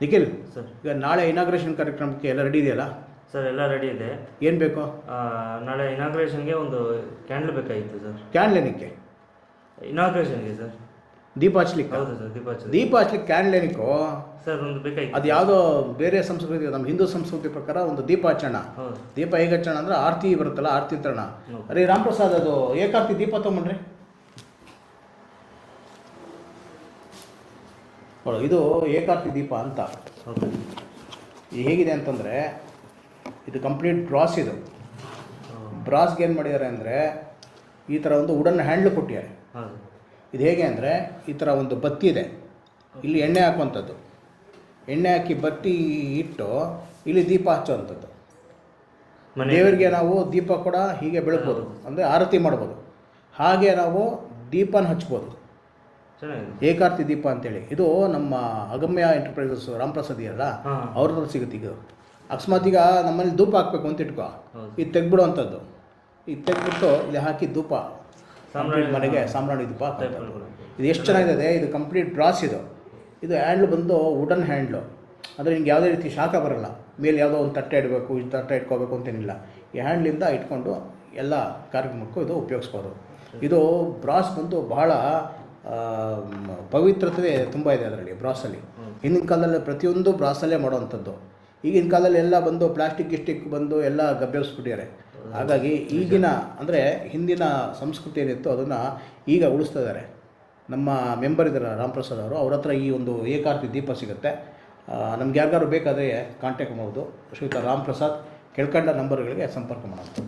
Nikhil sir. ಈಗ ನಾಳೆ inauguration ಕಾರ್ಯಕ್ರಮಕ್ಕೆ ಎಲ್ಲ ರೆಡಿ ಇದೆಯಲ್ಲ? ಸರ್ ಎಲ್ಲ ರೆಡಿ ಇದೆ. ಏನು ಬೇಕು? ಆ, ನಾಳೆ ಇನಾಗ್ರೇಷನ್ಗೆ ಒಂದು ಕ್ಯಾಂಡಲ್ ಬೇಕಾಗಿತ್ತು ಸರ್. ಕ್ಯಾನ್ಲೇನಿಕ್ಕೆ ಇನಾಗ್ರೇಷನ್ಗೆ ಸರ್. ದೀಪ ಹಚ್ಲಿಕ್ಕೆ? ಹೌದು ಸರ್ ದೀಪ ಹಚ್ಚೋದು. ದೀಪ ಹಚ್ಲಿಕ್ಕೆ ಕ್ಯಾನ್ಲೇನಿಕ್ಕೋ ಸರ್ ಒಂದು ಬೇಕಾಗಿತ್ತು ಅದು ಯಾವುದೋ ಬೇರೆ ಸಂಸ್ಕೃತಿ ನಮ್ಮ ಹಿಂದೂ ಸಂಸ್ಕೃತಿ ಪ್ರಕಾರ ಒಂದು ದೀಪ ಹಚ್ಚೋಣ. ಹೌದು. ದೀಪ ಹೇಗೆ ಹಚ್ಚೋಣ ಅಂದ್ರೆ ಆರತಿ ಬರುತ್ತಲ್ಲ ಆರತಿ ತರೋಣ. ಅರೆ ರಾಮಪ್ರಸಾದ್ ಅದು ಏಕಾರ್ತಿ ದೀಪ ತೊಗೊಂಡ್ರಿ ನೋಡು ಇದು ಏಕಾರ್ತಿ ದೀಪ ಅಂತ. ಇದು ಹೇಗಿದೆ ಅಂತಂದರೆ ಇದು ಕಂಪ್ಲೀಟ್ ಬ್ರಾಸ್ ಇದು. ಬ್ರಾಸ್ಗೆ ಏನು ಮಾಡಿದ್ದಾರೆ ಅಂದರೆ ಈ ಥರ ಒಂದು ವುಡನ್ ಹ್ಯಾಂಡ್ಲ್ ಕೊಟ್ಟಿದ್ದಾರೆ. ಇದು ಹೇಗೆ ಅಂದರೆ ಈ ಥರ ಒಂದು ಬತ್ತಿ ಇದೆ. ಇಲ್ಲಿ ಎಣ್ಣೆ ಹಾಕುವಂಥದ್ದು. ಎಣ್ಣೆ ಹಾಕಿ ಬತ್ತಿ ಇಟ್ಟು ಇಲ್ಲಿ ದೀಪ ಹಚ್ಚುವಂಥದ್ದು. ದೇವರಿಗೆ ನಾವು ದೀಪ ಕೂಡ ಹೀಗೆ ಬೆಳಗ್ಬೋದು. ಅಂದರೆ ಆರತಿ ಮಾಡ್ಬೋದು. ಹಾಗೆ ನಾವು ದೀಪನ ಹಚ್ಬೋದು. ಏಕಾರ್ತಿ ದೀಪ ಅಂತೇಳಿ. ಇದು ನಮ್ಮ ಅಗಮ್ಯ ಎಂಟರ್ಪ್ರೈಸಸ್ ರಾಮಪ್ರಸಾದ್ ಇದೆಯಲ್ಲ ಹಾ. ಅವ್ರ ಹತ್ರ ಸಿಗುತ್ತೆ ಈಗ. ಅಕಸ್ಮಾತ್ ಈಗ ನಮ್ಮಲ್ಲಿ ಧೂಪ ಹಾಕ್ಬೇಕು ಅಂತ ಇಟ್ಕೋ. ಇದು ಇದು ತೆಗ್ಬಿಡುವಂಥದ್ದು ಇದು ತೆಗ್ಬಿಟ್ಟು ಇಲ್ಲಿ ಹಾಕಿ ಧೂಪ. ಮನೆಗೆ ಸಾಂಬ್ರಾಣಿ ಧೂಪ. ಇದು ಎಷ್ಟು ಚೆನ್ನಾಗಿದೆ ಇದು ಕಂಪ್ಲೀಟ್ ಬ್ರಾಸ್ ಇದು. ಇದು ಹ್ಯಾಂಡ್ಲು ಬಂದು ವುಡನ್ ಹ್ಯಾಂಡ್ಲು ಅಂದರೆ ನಿಮ್ಗೆ ಯಾವುದೇ ರೀತಿ ಶಾಖ ಬರಲ್ಲ. ಮೇಲೆ ಯಾವುದೋ ಒಂದು ತಟ್ಟೆ ಇಡಬೇಕು ಈ ತಟ್ಟೆ ಇಟ್ಕೋಬೇಕು ಅಂತೇನಿಲ್ಲ. ಈ ಹ್ಯಾಂಡ್ಲಿಂದ ಇಟ್ಕೊಂಡು ಎಲ್ಲ ಕಾರ್ಯಕ್ರಮಕ್ಕೂ ಇದು ಉಪಯೋಗಿಸ್ಬೋದು. ಇದು ಬ್ರಾಸ್ ಬಂದು ಬಹಳ ಪವಿತ್ರತೆ ತುಂಬ ಇದೆ ಅದರಲ್ಲಿ, ಬ್ರಾಸಲ್ಲಿ. ಹಿಂದಿನ ಕಾಲದಲ್ಲಿ ಪ್ರತಿಯೊಂದು ಬ್ರಾಸಲ್ಲೇ ಮಾಡುವಂಥದ್ದು. ಈಗಿನ ಕಾಲದಲ್ಲಿ ಎಲ್ಲ ಬಂದು ಪ್ಲಾಸ್ಟಿಕ್ ಗಿಸ್ಟಿಕ್ ಬಂದು ಎಲ್ಲ ಗಬ್ಬೆಬ್ಸ್ಬಿಟ್ಟಿದ್ದಾರೆ ಹಾಗಾಗಿ ಈಗಿನ, ಅಂದರೆ ಹಿಂದಿನ ಸಂಸ್ಕೃತಿ ಏನಿತ್ತು ಅದನ್ನು ಈಗ ಉಳಿಸ್ತಾ ಇದ್ದಾರೆ. ನಮ್ಮ ಮೆಂಬರ್ ಇದ್ದಾರೆ ರಾಮಪ್ರಸಾದ್ ಅವರು, ಅವ್ರ ಹತ್ರ ಈ ಒಂದು ಏಕಾರ್ತಿ ದೀಪ ಸಿಗುತ್ತೆ. ನಮ್ಗೆ ಯಾರಿಗಾರು ಬೇಕಾದರೆ ಕಾಂಟ್ಯಾಕ್ಟ್ ಮಾಡ್ಬೋದು. ಶ್ರೀಯುತ ರಾಮ್ ಪ್ರಸಾದ್ ಕೆಳ್ಕಂಡ ನಂಬರ್ಗಳಿಗೆ ಸಂಪರ್ಕ ಮಾಡೋದು